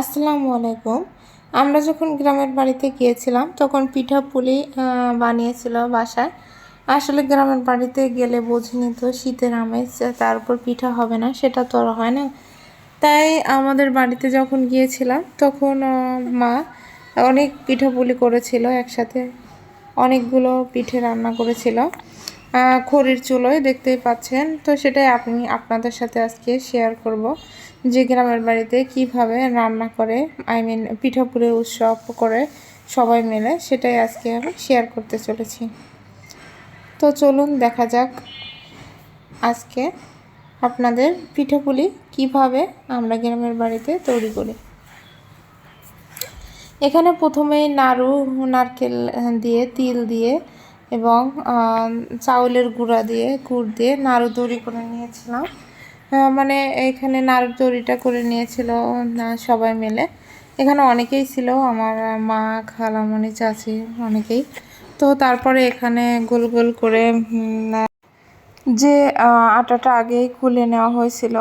আসসালামু আলাইকুম। আমরা যখন গ্রামের বাড়িতে গিয়েছিলাম, তখন পিঠা পুলি বানিয়েছিল বাসায়। আসলে গ্রামের বাড়িতে গেলে বোঝেনি তো, শীতের আমেজ তার উপর পিঠা হবে না, সেটা তো হয় না। তাই আমাদের বাড়িতে যখন গিয়েছিলাম, তখন মা অনেক পিঠা পুলি করেছিল একসাথে। অনেকগুলো পিঠে রান্না করেছিল। খড়ির চুলোয় দেখতেই পাচ্ছেন। তো সেটাই আপনি আপনাদের সাথে আজকে শেয়ার করব যে গ্রামের বাড়িতে কীভাবে রান্না করে আই মিন পিঠাপুরে উৎসব করে সবাই মিলে, সেটাই আজকে আমি শেয়ার করতে চলেছি। তো চলুন দেখা যাক আজকে আপনাদের পিঠাপুলি কীভাবে আমরা গ্রামের বাড়িতে তৈরি করি। এখানে প্রথমেই নাড়ু, নারকেল দিয়ে তিল দিয়ে এবং চাউলের গুঁড়া দিয়ে, গুড় দিয়ে নাড়ু তৈরি করে নিয়েছিলাম। মানে এখানে নাড়ু তৈরিটা করে নিয়েছিল সবাই মিলে। এখানে অনেকেই ছিল, আমার মা, খালামণি, চাচি অনেকেই। তো তারপরে এখানে গোল গোল করে যে আটাটা আগেই খুলে নেওয়া হয়েছিল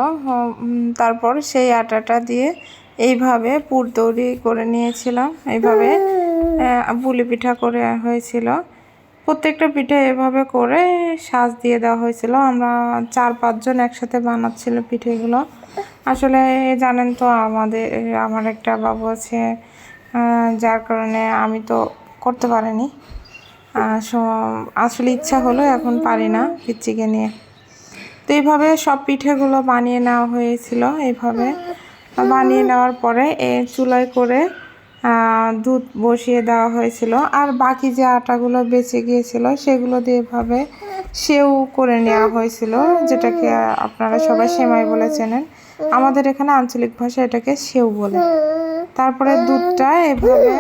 তারপর সেই আটাটা দিয়ে এইভাবে পুর তৈরি করে নিয়েছিলাম। এইভাবে পুলি পিঠা করে হয়েছিল। প্রত্যেকটা পিঠে এভাবে করে সাজ দিয়ে দেওয়া হয়েছিল। আমরা চার পাঁচজন একসাথে বানাচ্ছিল পিঠেগুলো। আসলে জানেন তো, আমাদের, আমার একটা বাবু আছে যার কারণে আমি তো করতে পারিনি। আসলে ইচ্ছা হলো, এখন পারি না পিচ্চিকে নিয়ে। তো এইভাবে সব পিঠেগুলো বানিয়ে নেওয়া হয়েছিল, এইভাবে। বানিয়ে নেওয়ার পরে এ চুলায় করে দুধ বসিয়ে দেওয়া হয়েছিল। আর বাকি যে আটাগুলো বেঁচে গিয়েছিল, সেগুলো দিয়ে এভাবে সেও করে নেওয়া হয়েছিল, যেটাকে আপনারা সবাই সেমাই বলে চেনেন। আমাদের এখানে আঞ্চলিক ভাষা এটাকে সেও বলে। তারপরে দুধটা এভাবে